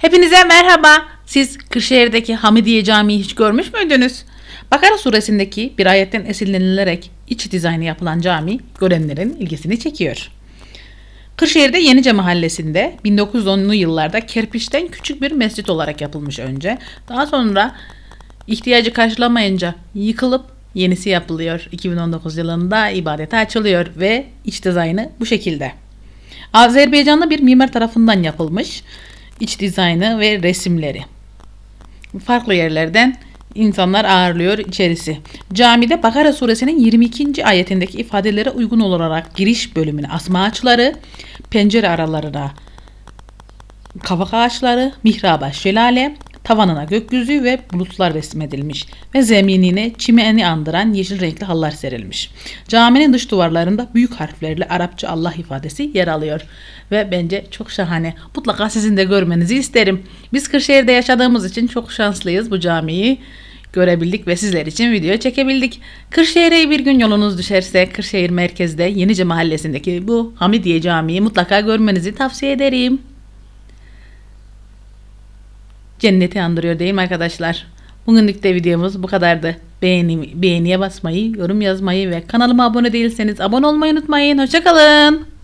Hepinize merhaba. Siz Kırşehir'deki Hamidiye Camii'yi hiç görmüş müydünüz? Bakara suresindeki bir ayetten esinlenilerek iç dizaynı yapılan cami görenlerin ilgisini çekiyor. Kırşehir'de Yenice Mahallesi'nde 1910'lu yıllarda kerpiçten küçük bir mescit olarak yapılmış önce. Daha sonra ihtiyacı karşılamayınca yıkılıp yenisi yapılıyor. 2019 yılında ibadete açılıyor ve iç dizaynı bu şekilde. Azerbaycanlı bir mimar tarafından yapılmış iç dizaynı ve resimleri. Farklı yerlerden insanlar ağırlıyor içerisi. Camide Bakara suresinin 22. ayetindeki ifadelere uygun olarak giriş bölümüne asma ağaçları, pencere aralarına kavak ağaçları, mihraba şelale, tavanına gökyüzü ve bulutlar resmedilmiş ve zeminine çimeni andıran yeşil renkli halılar serilmiş. Caminin dış duvarlarında büyük harflerle Arapça Allah ifadesi yer alıyor ve bence çok şahane. Mutlaka sizin de görmenizi isterim. Biz Kırşehir'de yaşadığımız için çok şanslıyız bu camiyi görebildik ve sizler için video çekebildik. Kırşehir'e bir gün yolunuz düşerse Kırşehir merkezde Yenice mahallesindeki bu Hamidiye Camii'yi mutlaka görmenizi tavsiye ederim cenneti andırıyor değil mi arkadaşlar? Bugünlük de videomuz bu kadardı. Beğeni, beğeniye basmayı, yorum yazmayı ve kanalıma abone değilseniz abone olmayı unutmayın. Hoşçakalın.